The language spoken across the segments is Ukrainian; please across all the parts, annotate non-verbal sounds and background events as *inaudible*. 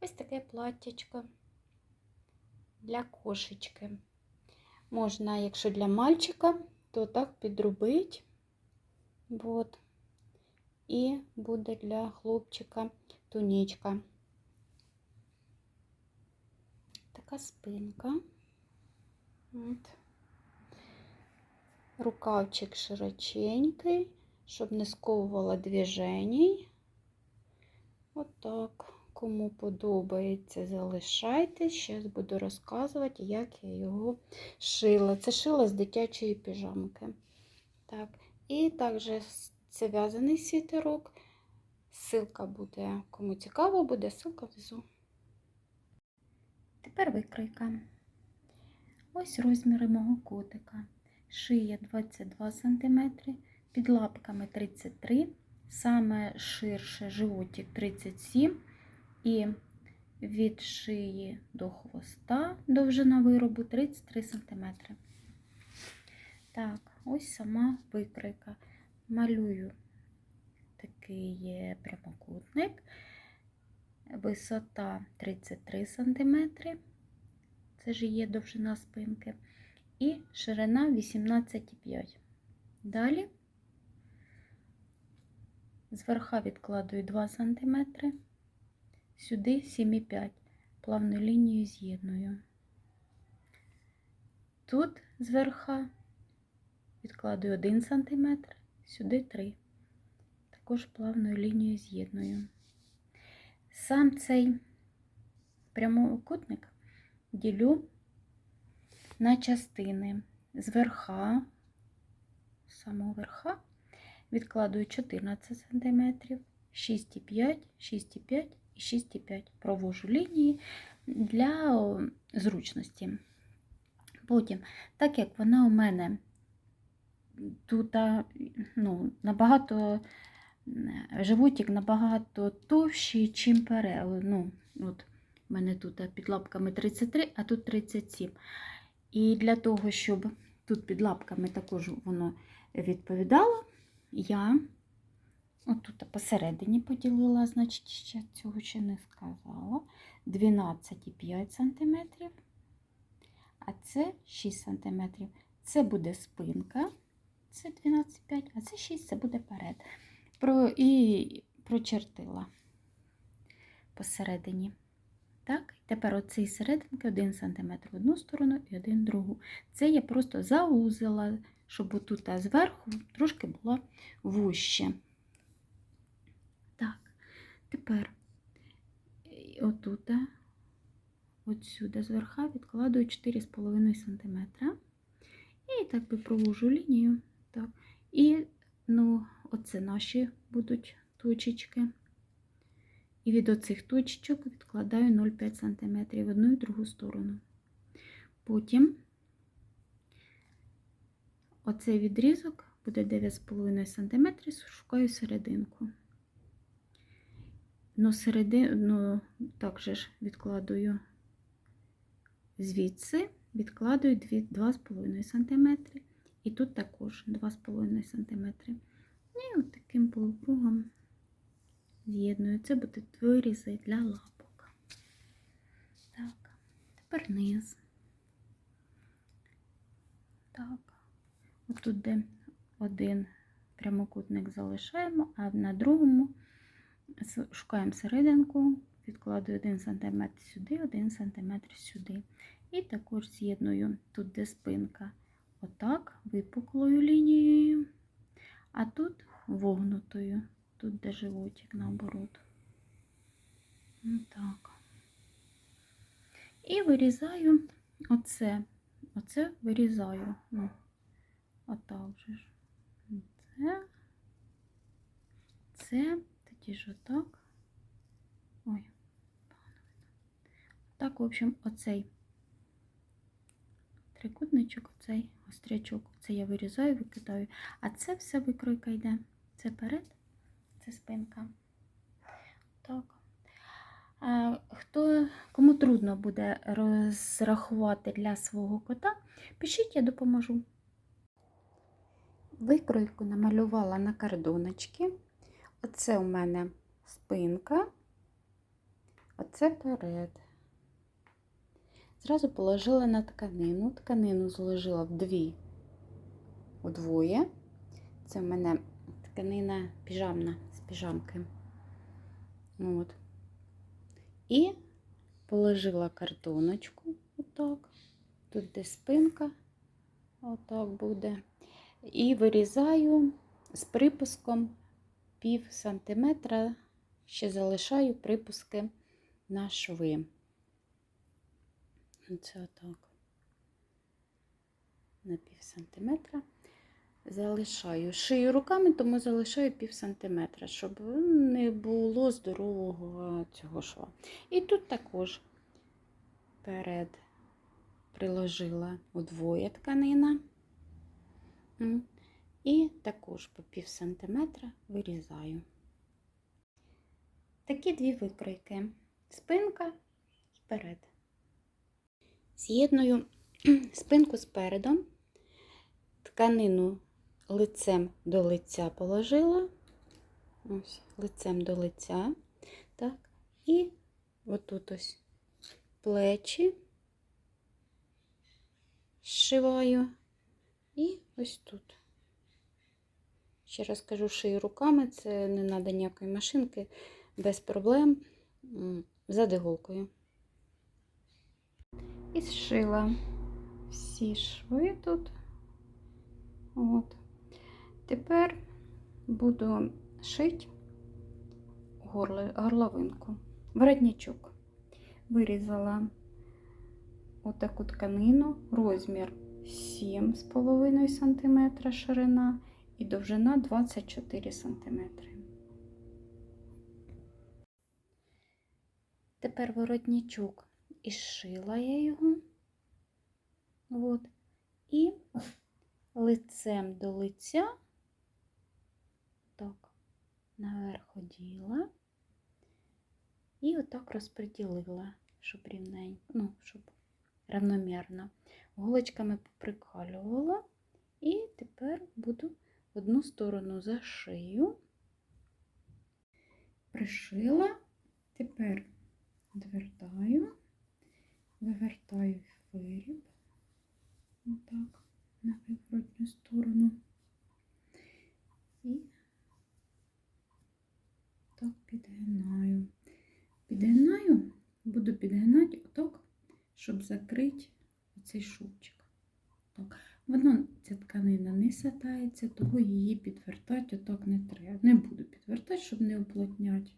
ось таке платтячко для кошечки. Можна, якщо для мальчика, то так підробити. Вот. І буде для хлопчика тунічка. Така спинка. От. Рукавчик широченький, щоб не сковувала движений. Отак. Кому подобається, залишайтесь. Зараз буду розказувати, як я його шила. Це шила з дитячої піжамки. Так. І також це в'язаний світерок. Ссылка буде, кому цікаво, буде ссылка внизу. Тепер викройка. Ось розміри мого котика. Шия 22 см, під лапками 33 саме ширше животик 37 і від шиї до хвоста довжина виробу 33 см. Так, ось сама викройка. Малюю такий прямокутник, висота 33 см, це ж є довжина спинки, і ширина 18,5. Далі зверха відкладую 2 см, сюди 7,5 плавну лінію з'єдную. Тут зверха. Відкладую 1 см, сюди 3 також плавною лінією з'єдную. Сам цей прямокутник ділю на частини. З верха, з самого верха відкладую 14 см, 6,5, 6,5 і 6,5. Провожу лінії для зручності. Потім, так як вона у мене тут ну, набагато животик набагато товщий, чим пере. Ну, от, У мене тут під лапками 33, а тут 37. І для того, щоб тут під лапками також воно відповідало, я отут посередині поділила, значить, ще цього ще не сказала. 12,5 см, а це 6 см. Це буде спинка, це 12,5, а це 6 це буде перед про, і прочертила посередині. Так, Тепер оцей серединки 1 см в одну сторону і один в другу. Це я просто заузила, щоб отут зверху трошки було вужче. Тепер отут, отсюди зверха відкладую 4,5 см. І так би провожу лінію. Так. І ну, оце наші будуть точечки. І від оцих точечок відкладаю 0,5 см в одну і другу сторону. Потім оцей відрізок буде 9,5 см, шукаю серединку. Но середину також відкладую звідси, відкладую 2,5 см. І тут також 2,5 см. І от полукругом з'єдную. Це будуть вирізи для лапок. Так, тепер низ. Так, отут, де один прямокутник залишаємо, а на другому шукаємо серединку, відкладую 1 см сюди, 1 см сюди. І також з'єдную тут, де спинка, отак, випуклою лінією а тут вогнутою, тут де животик наоборот. Так. І вирізаю оце, оце вирізаю. Ну, отак же. Це, це, тоді ж отак. Ой, так, в общем, оцей трикутничок, оцей острячок. Це я вирізаю, викидаю. А це все викройка йде. Це перед, це спинка. Так. Хто, Кому трудно буде розрахувати для свого кота, пишіть, я допоможу. Викройку намалювала на кордоночки. Оце у мене спинка, Оце перед. Зразу положила на тканину. Тканину зложила в дві, удвоє. Це в мене тканина піжамна з піжамки. От. І положила картоночку, отак. Тут де спинка, отак буде. І вирізаю з припуском пів сантиметра, ще залишаю припуски на шви. Це отак. На пів сантиметра. Залишаю. Шию руками, тому залишаю пів сантиметра, щоб не було здорового цього шва. І тут також перед приложила удвоє тканина. І також по пів сантиметра вирізаю. Такі дві викройки. Спинка і перед. З'єдную *clears throat* спинку з передом, тканину лицем до лиця положила. Ось, лицем до лиця. Так. І отут ось плечі зшиваю. І ось тут. Ще раз кажу, шию руками, це не треба ніякої машинки, без проблем, за диголкою. І зшила всі шви тут. От. Тепер буду шити горло, горловинку. Воротничок. Вирізала отаку тканину, розмір 7,5 см ширина і довжина 24 см. Тепер воротничок і зшила я його. От. І лицем до лиця, так, наверх оділа і отак розподілила, щоб рівненько, ну, щоб равномірно. Голочками поприкалювала, і тепер буду одну сторону за шию, пришила, тепер відвертаю, вивертаю виріб, отак, на виворотню сторону. І так підгинаю. Підгинаю, буду підгинати отак, щоб закрити цей шовчик. Так. Воно, ця тканина не сатається, того її підвертати отак не треба. Не буду підвертати, щоб не уплотняти.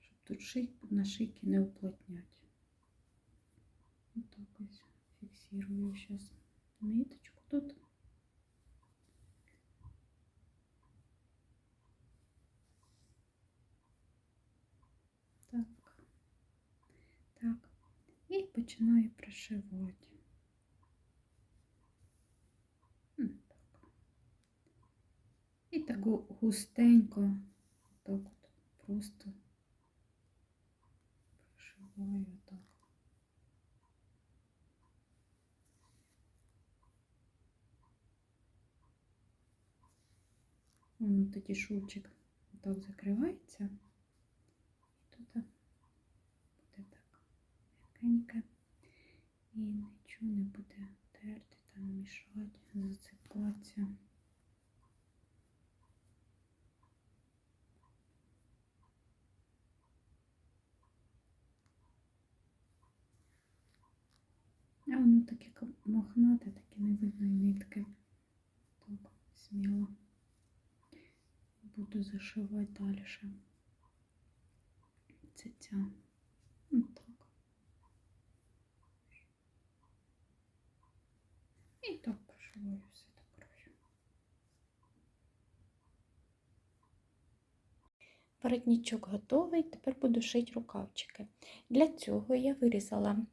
Щоб тут ший, на шийки не уплотняти. Отак ось фіксирую зараз ниточку тут. Так. Так. І починаю пришивати. М, так. І так густенько, так от просто пришиваю так. Воно тоді шовчик так закривається. І тут буде так м'якеньке. І нічого не буде терти, там мішати, засипатися. А воно таке мохнате, таке не видно і нитки. Так, сміло. Буду зашивати далі. Це ця. Ну, так. І так прошиваю все до краю. Воротничок готовий, тепер буду шити рукавчики. Для цього я вирізала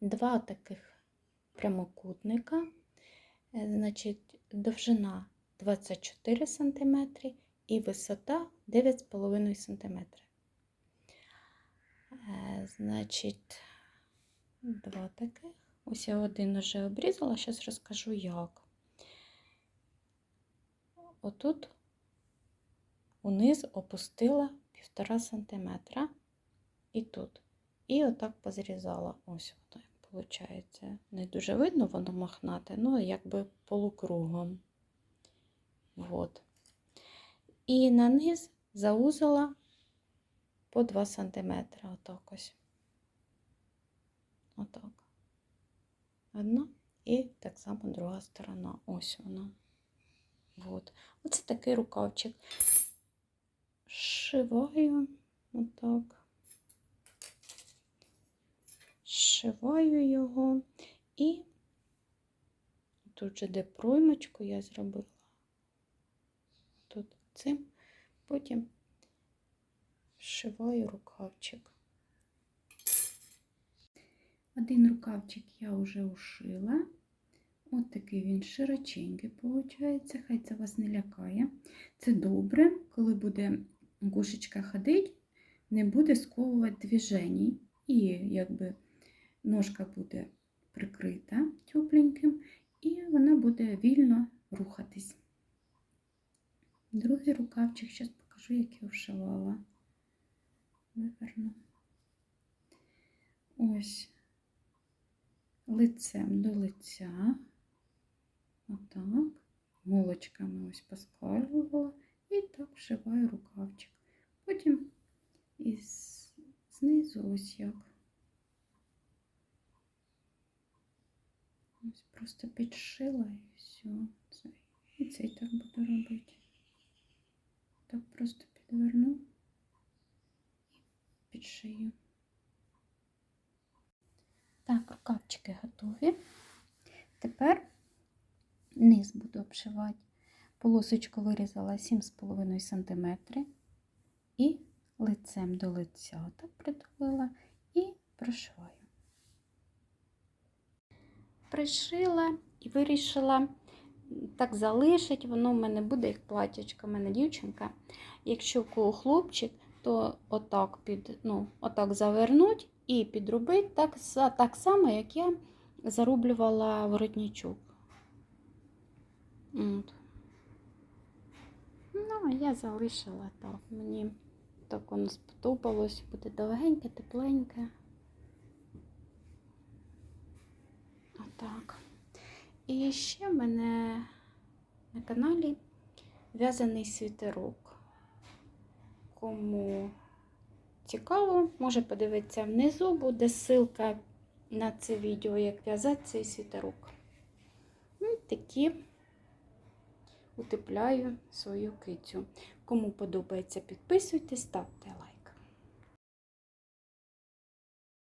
два таких прямокутника, Е, значить, довжина 24 см і висота 9,5 см. Е, Значить, два таких. Ось я один вже обрізала, зараз розкажу як. Отут униз опустила 1,5 см і тут. І отак позрізала. Ось як виходить. Не дуже видно, воно махнате, ну якби полукругом. От. І на низ заузила по 2 см. Отак ось. Отак. Одна і так само друга сторона. Ось вона. От. Оце такий рукавчик. Зшиваю отак. Зшиваю його і тут же де проймочку я зробила. Тут цим, потім зшиваю рукавчик. Один рукавчик я вже ушила. От такий він широченький, виходить. Хай це вас не лякає. Це добре, коли буде кошечка ходити, не буде сковувати движень. І якби ножка буде прикрита тепленьким, і вона буде вільно рухатись. Другий рукавчик, зараз покажу, як я вшивала. Виверну. Ось лицем до лиця. Отак. Молочками ось поскальвувала і так вшиваю рукавчик. Потім із знизу ось як. Ось просто підшила і все. Це. І цей так буду робити. Так просто підверну і підшию. Так, рукавчики готові. Тепер низ буду обшивати. Полосочку вирізала 7,5 см і лицем до лиця так притулила і прошиваю. Пришила і вирішила так залишить, воно в мене буде як платячка, в мене дівчинка. Якщо в кого хлопчик, то отак під, ну, отак завернуть і підробити так, так само, як я зарублювала воротничок. От. Ну, я залишила так. Мені так воно сподобалось, буде довгеньке, тепленьке. Отак. І ще в мене на каналі в'язаний світерок. Кому цікаво, може подивитися внизу, буде ссылка на це відео, як в'язати цей світерок. І такі утепляю свою кицю. Кому подобається, підписуйтесь, ставте лайк.